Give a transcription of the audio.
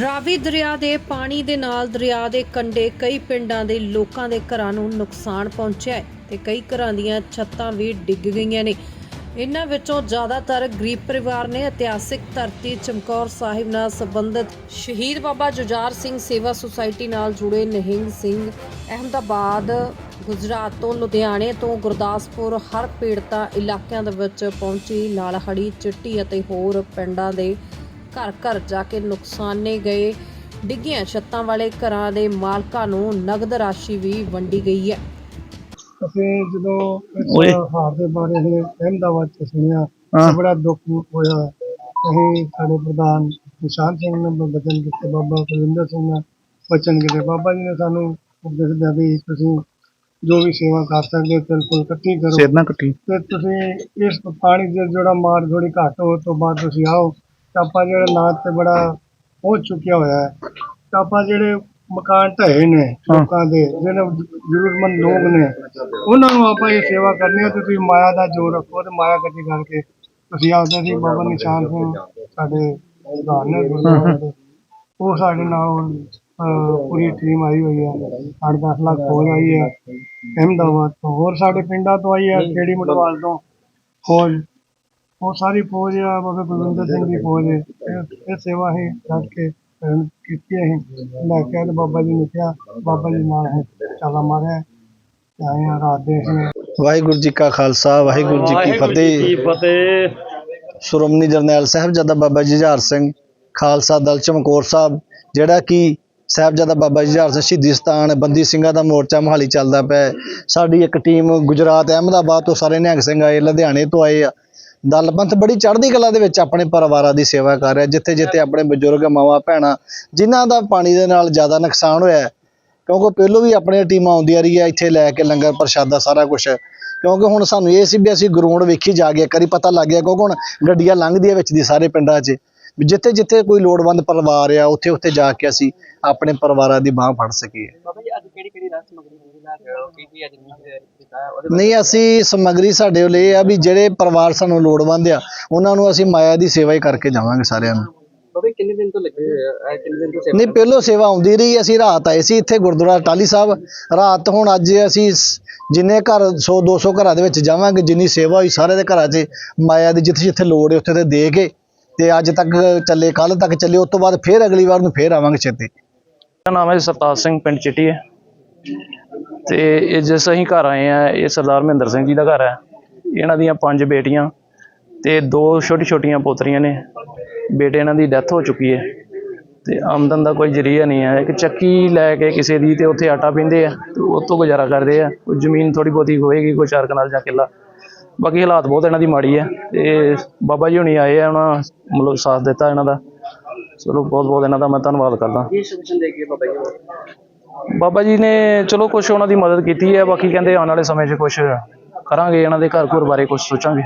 ਰਾਵੀ ਦਰਿਆ ਦੇ ਪਾਣੀ ਦੇ ਨਾਲ ਦਰਿਆ ਦੇ ਕੰਢੇ ਕਈ ਪਿੰਡਾਂ ਦੇ ਲੋਕਾਂ ਦੇ ਘਰਾਂ ਨੂੰ ਨੁਕਸਾਨ ਪਹੁੰਚਿਆ ਹੈ ਤੇ ਕਈ ਘਰਾਂ ਦੀਆਂ ਛੱਤਾਂ ਵੀ ਡਿੱਗ ਗਈਆਂ ਨੇ। ਇਹਨਾਂ ਵਿੱਚੋਂ ਜ਼ਿਆਦਾਤਰ ਗਰੀਬ ਪਰਿਵਾਰ ਨੇ ਇਤਿਹਾਸਿਕ ਧਰਤੀ ਚਮਕੌਰ ਸਾਹਿਬ ਨਾਲ ਸੰਬੰਧਿਤ ਸ਼ਹੀਦ ਬਾਬਾ ਜੁਝਾਰ ਸਿੰਘ ਸੇਵਾ ਸੁਸਾਇਟੀ ਨਾਲ ਜੁੜੇ ਨਿਹੰਗ ਸਿੰਘ ਅਹਿਮਦਾਬਾਦ, ਗੁਜਰਾਤ ਤੋਂ ਲੁਧਿਆਣੇ ਤੋਂ ਗੁਰਦਾਸਪੁਰ, ਹਰ ਪੀੜਤਾ ਇਲਾਕਿਆਂ ਦੇ ਵਿੱਚ ਪਹੁੰਚੀ ਲਾਲਹੜੀ, ਚਿੱਟੀ ਅਤੇ ਹੋਰ ਪਿੰਡਾਂ ਦੇ ਘਰ ਘਰ ਜਾ ਕੇ ਨੁਕਸਾਨੇ ਗਏ। ਡਿੱਗੀਆਂ ਛੱਤਾਂ ਵਾਲੇ ਘਰਾਂ ਦੇ ਮਾਲਕਾਂ ਨੂੰ ਨਗਦ ਰਾਸ਼ੀ ਵੀ ਵੰਡੀ ਗਈ ਹੈ। ਅਸੀਂ ਜਦੋਂ ਇਸ। ਹਾਰ ਦੇ ਬਾਰੇ ਹੀ ਅਹਿਮਦਾਬਾਦ ਚ ਸੁਣਿਆ ਹਾਂ। ਤਾਂ ਬੜਾ ਦੁੱਖ ਹੋਇਆ। ਅਸੀਂ ਸਾਡੇ ਪ੍ਰਧਾਨ ਨਿਸ਼ਾਨ ਸਿੰਘ ਨੇ ਬਚਨ ਕੀਤੇ ਬਾਬਾ ਕੁਲਵਿੰਦਰ ਸਿੰਘ ਨੇ ਬਚਨ ਕੀਤੇ। ਬਾਬਾ ਜੀ ਨੇ ਸਾਨੂੰ ਉਪਦੇਸ਼ ਦਿੱਤਾ ਵੀ ਤੁਸੀਂ ਜੋ ਵੀ ਸੇਵਾ ਕਰ ਸਕਦੇ ਹੋ ਬਿਲਕੁਲ ਇਕੱਠੀ ਕਰੋ। ਸਿਰ ਨਾ ਕੱਟੀ ਤੇ ਤੁਸੀਂ ਇਸ ਪਾਣੀ ਦੇ ਜਿਹੜਾ ਮਾਰ ਥੋੜੀ ਘੱਟ ਹੋ ਤੋਂ ਬਾਅਦ ਤੁਸੀਂ ਆਓ। ਆਪਾਂ ਜਿਹੜਾ ਨਾਦ ਤੇ ਬੜਾ ਪਹੁੰਚ ਚੁੱਕਿਆ ਹੋਇਆ ਹੈ ਆਪਾਂ ਜਿਹੜੇ ਮਕਾਨ ਢਏ ਨੇ। ਲੋਕਾਂ ਦੇ ਜਿਹੜੇ ਜ਼ਰੂਰਤਮੰਦ ਲੋਕ ਨੇ ਉਹਨਾਂ ਨੂੰ ਆਪਾਂ ਇਹ ਸੇਵਾ ਕਰਨੀ ਹੈ ਤੁਸੀਂ ਮਾਇਆ ਦਾ ਜੋਰ ਰੱਖੋ ਤੇ ਮਾਇਆ ਇਕੱਠੀ ਕਰਕੇ ਤੁਸੀਂ ਆਖਦੇ ਸੀ ਬਾਬਾ ਨਿਸ਼ਾਨ ਸਿੰਘ ਸਾਡੇ ਪ੍ਰਧਾਨ ਨੇ ਉਹ ਸਾਡੇ ਨਾਲ ਪੂਰੀ ਟੀਮ ਆਈ ਹੋਈ ਹੈ 8-10 ਲੱਖ ਫੌਜ ਆਈ ਹੈ ਅਹਿਮਦਾਬਾਦ ਤੋਂ ਹੋਰ ਸਾਡੇ ਪਿੰਡਾਂ ਤੋਂ ਆਈ ਹੈ ਕਿਹੜੀ ਮਟਵਾਲ ਤੋਂ ਫੌਜ ਉਹ ਸਾਰੀ ਫੌਜ ਆ ਬਾਬਾ ਬਲਵਿੰਦਰ ਸਿੰਘ ਦੀ ਫੌਜ ਹੈ ਇਹ- ਇਹ ਸੇਵਾ ਹੀ ਰੱਖ ਕੇ ਅਹ, ਕੀਤੀ ਹੈ ਲੈ ਕੇ ਤੇ ਬਾਬਾ ਜੀ ਨੇ ਕਿਹਾ ਬਾਬਾ ਜੀ ਨਾਲ ਹੈ ਚਾਲਾ ਮਾਰਿਆ। ਤੇ ਆਏ ਆ ਰਾਤ ਦੇ ਅਸੀਂ ਵਾਹਿਗੁਰੂ ਜੀ ਕਾ ਖਾਲਸਾ ਵਾਹਿਗੁਰੂ ਜੀ ਕੀ ਫਤਿਹ। ਫਤਿਹ। ਸ਼੍ਰੋਮਣੀ ਜਰਨੈਲ ਸਾਹਿਬਜ਼ਾਦਾ ਬਾਬਾ ਜੁਝਾਰ ਸਿੰਘ ਖਾਲਸਾ ਦਲ ਚਮਕੌਰ ਸਾਹਿਬ ਜਿਹੜਾ ਕਿ ਸਾਹਿਬਜ਼ਾਦਾ ਬਾਬਾ ਜੁਝਾਰ ਸਿੰਘ ਸ਼ਹੀਦੀ ਸਥਾਨ ਬੰਦੀ ਸਿੰਘਾਂ ਦਾ ਮੋਰਚਾ ਮੋਹਾਲੀ ਚੱਲਦਾ ਪਿਆ ਹੈ। ਸਾਡੀ ਇੱਕ ਟੀਮ ਗੁਜਰਾਤ ਅਹਿਮਦਾਬਾਦ ਤੋਂ ਸਾਰੇ ਨਿਹੰਗ ਸਿੰਘ ਆਏ ਲੁਧਿਆਣੇ ਤੋਂ ਆਏ ਆ। ਦਲਪੰਥ ਬੜੀ ਚੜ੍ਹਦੀ ਕਲਾ ਦੇ ਵਿੱਚ ਆਪਣੇ ਪਰਿਵਾਰਾਂ ਦੀ ਸੇਵਾ ਕਰ ਰਿਹਾ ਜਿੱਥੇ ਜਿੱਥੇ ਆਪਣੇ ਬਜ਼ੁਰਗ ਮਾਵਾਂ ਭੈਣਾਂ ਜਿਨ੍ਹਾਂ ਦਾ ਪਾਣੀ ਦੇ ਨਾਲ ਜ਼ਿਆਦਾ ਨੁਕਸਾਨ ਹੋਇਆ। ਕਿਉਂਕਿ ਪਹਿਲੋਂ ਵੀ ਆਪਣੀਆਂ ਟੀਮਾਂ ਆਉਂਦੀਆਂ ਰਹੀਆਂ ਇੱਥੇ ਲੈ ਕੇ ਲੰਗਰ ਪ੍ਰਸ਼ਾਦਾ ਸਾਰਾ ਕੁਝ ਕਿਉਂਕਿ ਹੁਣ ਸਾਨੂੰ ਇਹ ਸੀ ਵੀ ਅਸੀਂ ਗਰਾਊਂਡ ਵੇਖੀ ਜਾ ਕੇ ਕਰੀ ਪਤਾ ਲੱਗ ਗਿਆ ਕਿਉਂਕਿ ਹੁਣ ਗੱਡੀਆਂ ਲੰਘਦੀਆਂ ਵਿੱਚ ਦੀ ਸਾਰੇ ਪਿੰਡਾਂ 'ਚ। ਜਿੱਥੇ ਜਿੱਥੇ ਕੋਈ ਲੋੜਵੰਦ ਪਰਿਵਾਰ ਆ ਉੱਥੇ ਉੱਥੇ ਜਾ ਕੇ ਅਸੀਂ ਆਪਣੇ ਪਰਿਵਾਰਾਂ ਦੀ ਬਾਹ ਫੜ ਸਕੀਏ। ਕਿਹੜੀ ਕਿਹੜੀ ਰਾਤ ਸਮਗਰੀ ਹੋਈ ਲੈ ਕੇ ਆਓ ਕੀ ਕੀ ਅੱਜ ਨਹੀਂ ਕੀਤਾ ਹੈ? ਉਹਦੇ ਨਹੀਂ ਅਸੀਂ ਸਮੱਗਰੀ ਸਾਡੇ ਕੋਲ ਇਹ ਆ ਵੀ ਜਿਹੜੇ ਪਰਿਵਾਰ ਸਾਨੂੰ ਲੋੜਵੰਦ ਆ ਉਹਨਾਂ ਨੂੰ ਅਸੀਂ ਮਾਇਆ ਦੀ ਸੇਵਾ ਹੀ ਕਰਕੇ ਜਾਵਾਂਗੇ ਸਾਰਿਆਂ ਨੂੰ। ਬਾਬਾ ਕਿੰਨੇ ਦਿਨ ਤੋਂ ਲੱਗੇ ਇਹ ਕਿੰਨੇ ਦਿਨ ਤੋਂ ਸੇਵਾ ਨਹੀਂ ਪਹਿਲੋਂ ਸੇਵਾ ਆਉਂਦੀ ਰਹੀ ਅਸੀਂ ਰਾਤ ਆਏ ਸੀ ਇੱਥੇ ਗੁਰਦੁਆਰਾ ਟਾਲੀ ਸਾਹਿਬ। ਰਾਤ ਹੁਣ ਅੱਜ ਅਸੀਂ ਸ- ਜਿੰਨੇ ਘਰ 100 200 ਘਰਾਂ ਦੇ ਵਿੱਚ ਜਾਵਾਂਗੇ ਜਿੰਨੀ ਸੇਵਾ ਹੋਈ ਸਾਰੇ ਦੇ ਘਰਾਂ 'ਚ ਮਾਇਆ ਦੀ ਜਿੱਥੇ ਜਿੱਥੇ ਲੋੜ ਹੈ ਉੱਥੇ ਤੇ ਦੇ ਕੇ ਤੇ ਅੱਜ ਤੱਕ ਚੱਲੇ ਕੱਲ ਤੱਕ ਚੱਲੇ ਉਸ ਤੋਂ ਬਾਅਦ ਫੇਰ ਅਗਲੀ ਵਾਰ ਨੂੰ ਫੇਰ ਆਵਾਂਗੇ ਛੇਤੀ। ਮੇਰਾ ਨਾਮ ਹੈ ਸਰਤਾਜ ਸਿੰਘ ਪਿੰਡ ਚਿੱਟੀ ਹੈ। ਤੇ ਇਹ ਜਿਸ ਅਸੀਂ ਘਰ ਆਏ ਆ, ਇਹ ਸਰਦਾਰ ਮਹਿੰਦਰ ਸਿੰਘ ਜੀ ਦਾ ਘਰ ਹੈ ਇਹਨਾਂ ਦੀਆਂ ਪੰਜ ਬੇਟੀਆਂ ਤੇ ਦੋ ਛੋਟੀ ਛੋਟੀਆਂ ਪੋਤਰੀਆਂ ਨੇ। ਬੇਟੇ ਇਹਨਾਂ ਦੀ ਡੈਥ ਹੋ ਚੁੱਕੀ ਹੈ ਤੇ ਆਮਦਨ ਦਾ ਕੋਈ ਜਰੀਆ ਨਹੀਂ ਹੈ। ਇੱਕ ਚੱਕੀ ਲੈ ਕੇ ਕਿਸੇ ਦੀ ਤੇ ਉੱਥੇ ਆਟਾ ਪੀਂਦੇ ਆ ਤੇ ਉਹ ਤੋਂ ਗੁਜ਼ਾਰਾ ਕਰਦੇ ਆ। ਕੋਈ ਜ਼ਮੀਨ ਥੋੜੀ ਬਹੁਤੀ ਹੋਏਗੀ, ਕੋਈ ਚਾਰ ਕਨਾਲ ਜਾਂ ਕਿੱਲਾ। ਬਾਕੀ ਹਾਲਾਤ ਬਹੁਤ ਇਹਨਾਂ ਦੀ ਮਾੜੀ ਹੈ ਤੇ ਬਾਬਾ ਜੀ ਹੁਣੀ ਆਏ ਆ, ਉਹਨਾਂ ਮਤਲਬ ਸਾਥ ਦਿੱਤਾ ਇਹਨਾਂ ਦਾ। ਚਲੋ ਬਹੁਤ ਬਹੁਤ ਇਹਨਾਂ ਦਾ ਮੈਂ ਧੰਨਵਾਦ ਕਰਦਾ। ਕੀ ਸੋਲੂਸ਼ਨ ਦੇ ਕੇ ਬਾਬਾ ਜੀ ਬਾਬਾ ਜੀ ਨੇ ਚਲੋ ਕੁਝ ਉਹਨਾਂ ਦੀ ਮਦਦ ਕੀਤੀ ਹੈ, ਬਾਕੀ ਕਹਿੰਦੇ ਆਉਣ ਵਾਲੇ ਸਮੇਂ 'ਚ ਕੁਝ ਕਰਾਂਗੇ, ਇਹਨਾਂ ਦੇ ਘਰ ਘਰ ਬਾਰੇ ਕੁਝ ਸੋਚਾਂਗੇ।